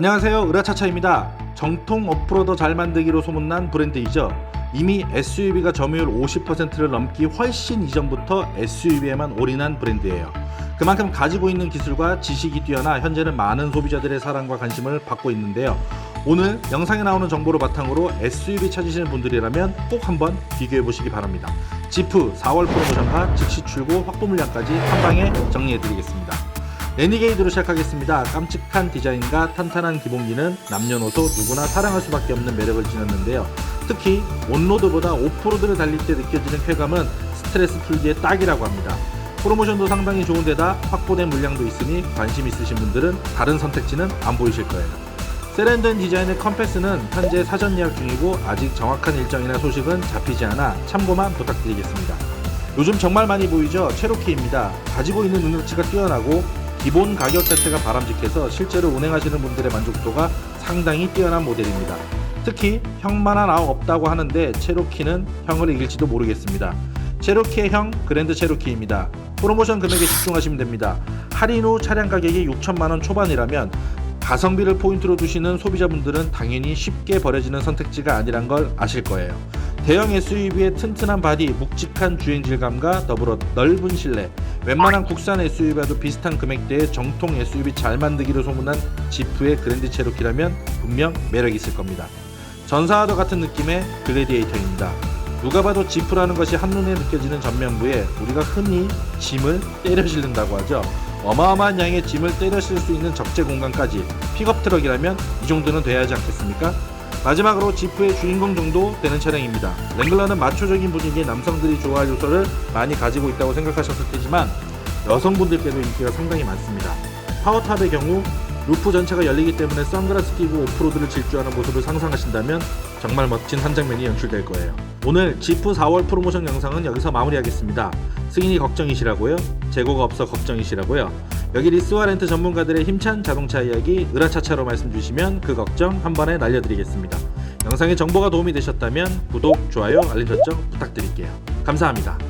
안녕하세요. 으라차차입니다. 정통 오프로더 잘 만들기로 소문난 브랜드이죠. 이미 SUV가 점유율 50%를 넘기 훨씬 이전부터 SUV에만 올인한 브랜드예요. 그만큼 가지고 있는 기술과 지식이 뛰어나 현재는 많은 소비자들의 사랑과 관심을 받고 있는데요. 오늘 영상에 나오는 정보를 바탕으로 SUV 찾으시는 분들이라면 꼭 한번 비교해 보시기 바랍니다. 지프 4월 프로모션과 즉시 출고 확보 물량까지 한 방에 정리해 드리겠습니다. 레니게이드로 시작하겠습니다. 깜찍한 디자인과 탄탄한 기본기는 남녀노소 누구나 사랑할 수밖에 없는 매력을 지녔는데요. 특히 온로드보다 오프로드를 달릴 때 느껴지는 쾌감은 스트레스 풀기에 딱이라고 합니다. 프로모션도 상당히 좋은 데다 확보된 물량도 있으니 관심 있으신 분들은 다른 선택지는 안 보이실 거예요. 세련된 디자인의 컴패스는 현재 사전 예약 중이고 아직 정확한 일정이나 소식은 잡히지 않아 참고만 부탁드리겠습니다. 요즘 정말 많이 보이죠? 체로키입니다. 가지고 있는 능력치가 뛰어나고 기본 가격 자체가 바람직해서 실제로 운행하시는 분들의 만족도가 상당히 뛰어난 모델입니다. 특히 형만 하나 없다고 하는데 체로키는 형을 이길지도 모르겠습니다. 체로키의 형 그랜드 체로키입니다. 프로모션 금액에 집중하시면 됩니다. 할인 후 차량 가격이 6천만 원 초반이라면 가성비를 포인트로 두시는 소비자분들은 당연히 쉽게 버려지는 선택지가 아니란 걸 아실 거예요. 대형 SUV의 튼튼한 바디, 묵직한 주행 질감과 더불어 넓은 실내, 웬만한 국산 SUV와도 비슷한 금액대의 정통 SUV 잘 만들기로 소문난 지프의 그랜드 체로키라면 분명 매력 있을 겁니다. 전사와도 같은 느낌의 글래디에이터입니다. 누가 봐도 지프라는 것이 한눈에 느껴지는 전면부에 우리가 흔히 짐을 때려 실른다고 하죠. 어마어마한 양의 짐을 때려 실을 수 있는 적재 공간까지 픽업 트럭이라면 이 정도는 돼야 하지 않겠습니까? 마지막으로 지프의 주인공 정도 되는 차량입니다. 랭글러는 마초적인 분위기의 남성들이 좋아할 요소를 많이 가지고 있다고 생각하셨을 테지만 여성분들께도 인기가 상당히 많습니다. 파워탑의 경우 루프 전체가 열리기 때문에 선글라스 끼고 오프로드를 질주하는 모습을 상상하신다면 정말 멋진 한 장면이 연출될 거예요. 오늘 지프 4월 프로모션 영상은 여기서 마무리하겠습니다. 승인이 걱정이시라고요? 재고가 없어 걱정이시라고요? 여기 리스와 렌트 전문가들의 힘찬 자동차 이야기 으라차차로 말씀 주시면 그 걱정 한 번에 날려드리겠습니다. 영상의 정보가 도움이 되셨다면 구독, 좋아요, 알림 설정 부탁드릴게요. 감사합니다.